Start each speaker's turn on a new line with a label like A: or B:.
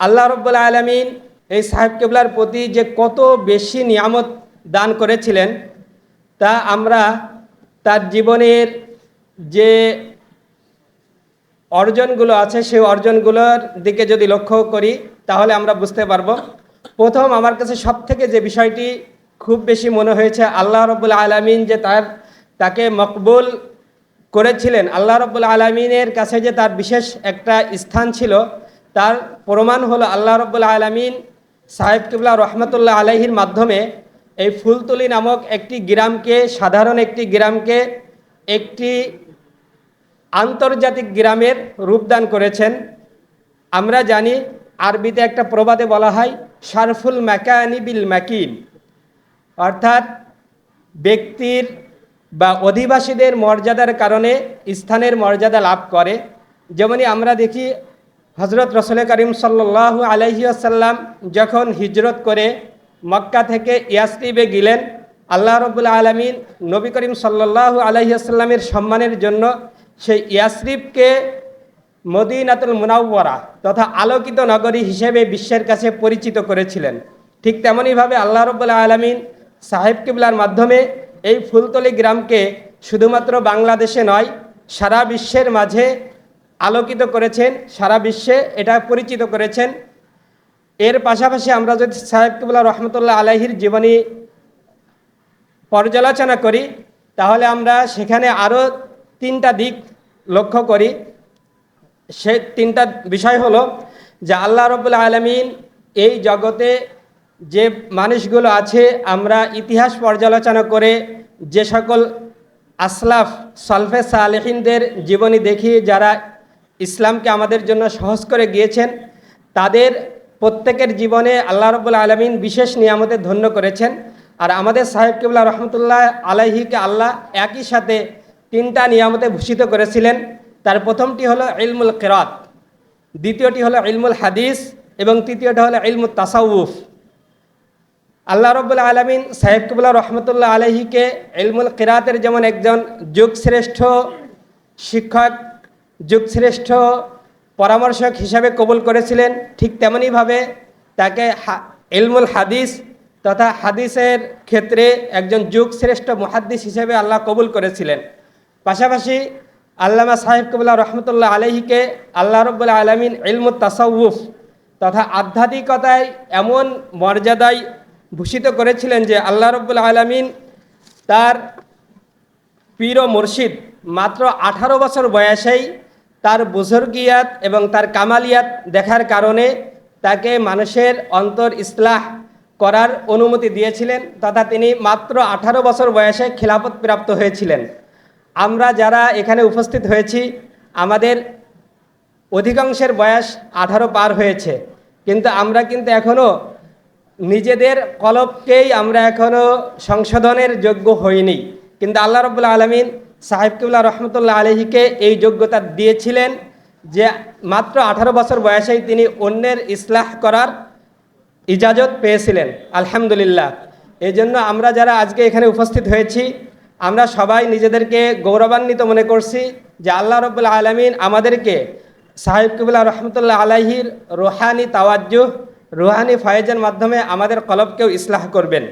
A: আল্লাহ রব্বুল আলমিন এই সাহেব কেবলার প্রতি যে কত বেশি নিয়ামত দান করেছিলেন, তা আমরা তার জীবনের যে অর্জনগুলো আছে, সেই অর্জনগুলোর দিকে যদি লক্ষ্য করি, তাহলে আমরা বুঝতে পারব। প্রথম আমার কাছে সব থেকে যে বিষয়টি খুব বেশি মনে হয়েছে, আল্লাহ রব্বুল আলমিন যে তার, তাকে মকবুল করেছিলেন। আল্লাহ রব্বুল আলমিনের কাছে যে তার বিশেষ একটা স্থান ছিল তার প্রমাণ হলো আল্লাহ রব্বুল আলমিন সাহেব কিবলা রহমতুল্লাহ আলহির মাধ্যমে এই ফুলতলি নামক একটি গ্রামকে, সাধারণ একটি গ্রামকে, একটি আন্তর্জাতিক গ্রামের রূপদান করেছেন। আমরা জানি আরবিতে একটা প্রবাদে বলা হয়, শারফুল ম্যাকানি বিল ম্যাকিন অর্থাৎ ব্যক্তির বা অধিবাসীদের মর্যাদার কারণে স্থানের মর্যাদা লাভ করে। যেমনই আমরা দেখি হজরত রসুল করিম সাল্লাহ আলহিউসাল্লাম যখন হিজরত করে মক্কা থেকে ইয়াসরিবে গেলেন, আল্লাহ রবুল আলমিন নবী করিম সাল্লাহ আলহিউসাল্লামের সম্মানের জন্য সেই ইয়াসরিফকে মদিনাতুল মুনাওয়ারা তথা আলোকিত নগরী হিসেবে বিশ্বের কাছে পরিচিত করেছিলেন। ঠিক তেমনইভাবে আল্লাহ রব্বুল্লা আলমিন সাহেব কিবলার মাধ্যমে এই ফুলতলি গ্রামকে শুধুমাত্র বাংলাদেশে নয়, সারা বিশ্বের মাঝে আলোকিত করেছেন, সারা বিশ্বে এটা পরিচিত করেছেন। এর পাশাপাশি আমরা যদি সাহেব কিবুল্লাহ রহমতুল্লাহ আলাহির জীবনী পর্যালোচনা করি, তাহলে আমরা সেখানে আরও তিনটা দিক লক্ষ্য করি। সে তিনটা বিষয় হলো যে আল্লাহ রবুল্লা আলমিন এই জগতে যে মানুষগুলো আছে, আমরা ইতিহাস পর্যালোচনা করে যে সকল আসলাফ সলফে সালেহিনদের জীবনী দেখি, যারা ইসলামকে আমাদের জন্য সহজ করে গিয়েছেন। তাদের প্রত্যেকের জীবনে আল্লাহ রবুল্লা আলমিন বিশেষ নিয়ামতে ধন্য করেছেন। আর আমাদের সাহেব কিবুল্লাহ রহমতুল্লাহ আলাহিকে আল্লাহ একই সাথে তিনটা নিয়ামতে ভূষিত করেছিলেন। তার প্রথমটি হলো ইলমুল কেরাত, দ্বিতীয়টি হলো ইলমুল হাদিস, এবং তৃতীয়টা হলো ইলমুল তাসাউফ। আল্লাহ রব্বুল আলমিন সাহেব কিবুল্লাহ রহমতুল্লাহ আলহিকে ইলমুল কেরাতের যেমন একজন যুগশ্রেষ্ঠ শিক্ষক যুগশ্রেষ্ঠ পরামর্শক হিসাবে কবুল করেছিলেন, ঠিক তেমনইভাবে তাকে এলমুল হাদিস তথা হাদিসের ক্ষেত্রে একজন যুগশ্রেষ্ঠ মুহাদ্দিস হিসেবে আল্লাহ কবুল করেছিলেন। পাশাপাশি আল্লামা সাহেব কবুল্লাহ রহমতুল্লাহ আলহিকে আল্লাহ রব্বুল্লা আলমিন ইলমুল তাসাউফ তথা আধ্যাত্মিকতায় এমন মর্যাদায় ভূষিত করেছিলেন যে আল্লাহ রব্বুল আলমিন তার পীর মুর্শিদ মাত্র আঠারো বছর বয়সেই তার বুজর্গিয়াত এবং তার কামালিয়াত দেখার কারণে তাকে মানুষের অন্তর ইসলাহ করার অনুমতি দিয়েছিলেন, তথা তিনি মাত্র আঠারো বছর বয়সে খিলাফত প্রাপ্ত হয়েছিলেন। আমরা যারা এখানে উপস্থিত হয়েছি, আমাদের অধিকাংশের বয়স আঠারো পার হয়েছে। কিন্তু আমরা কিন্তু এখনও নিজেদের কলবকেই আমরা এখনও সংশোধনের যোগ্য হইনি। কিন্তু আল্লাহ রবুল্লা আলমিন সাহেবকুল্লাহ রহমতুল্লাহ আলহিকে এই যোগ্যতা দিয়েছিলেন যে মাত্র আঠারো বছর বয়সেই তিনি অন্যের ইসলাহ করার ইজাজত পেয়েছিলেন, আলহামদুলিল্লাহ। এই জন্য আমরা যারা আজকে এখানে উপস্থিত হয়েছি, আমরা সবাই নিজেদেরকে গৌরবান্বিত মনে করছি যে আল্লাহ রবুল্লা আলমিন আমাদেরকে সাহেব কিবুল্লাহ রহমতুল্লাহ আলাহির রোহানি তাওয়াজ্জুহ, রুহানি ফয়েজের মাধ্যমে আমাদের কলবকেও ইসলাহ করবেন।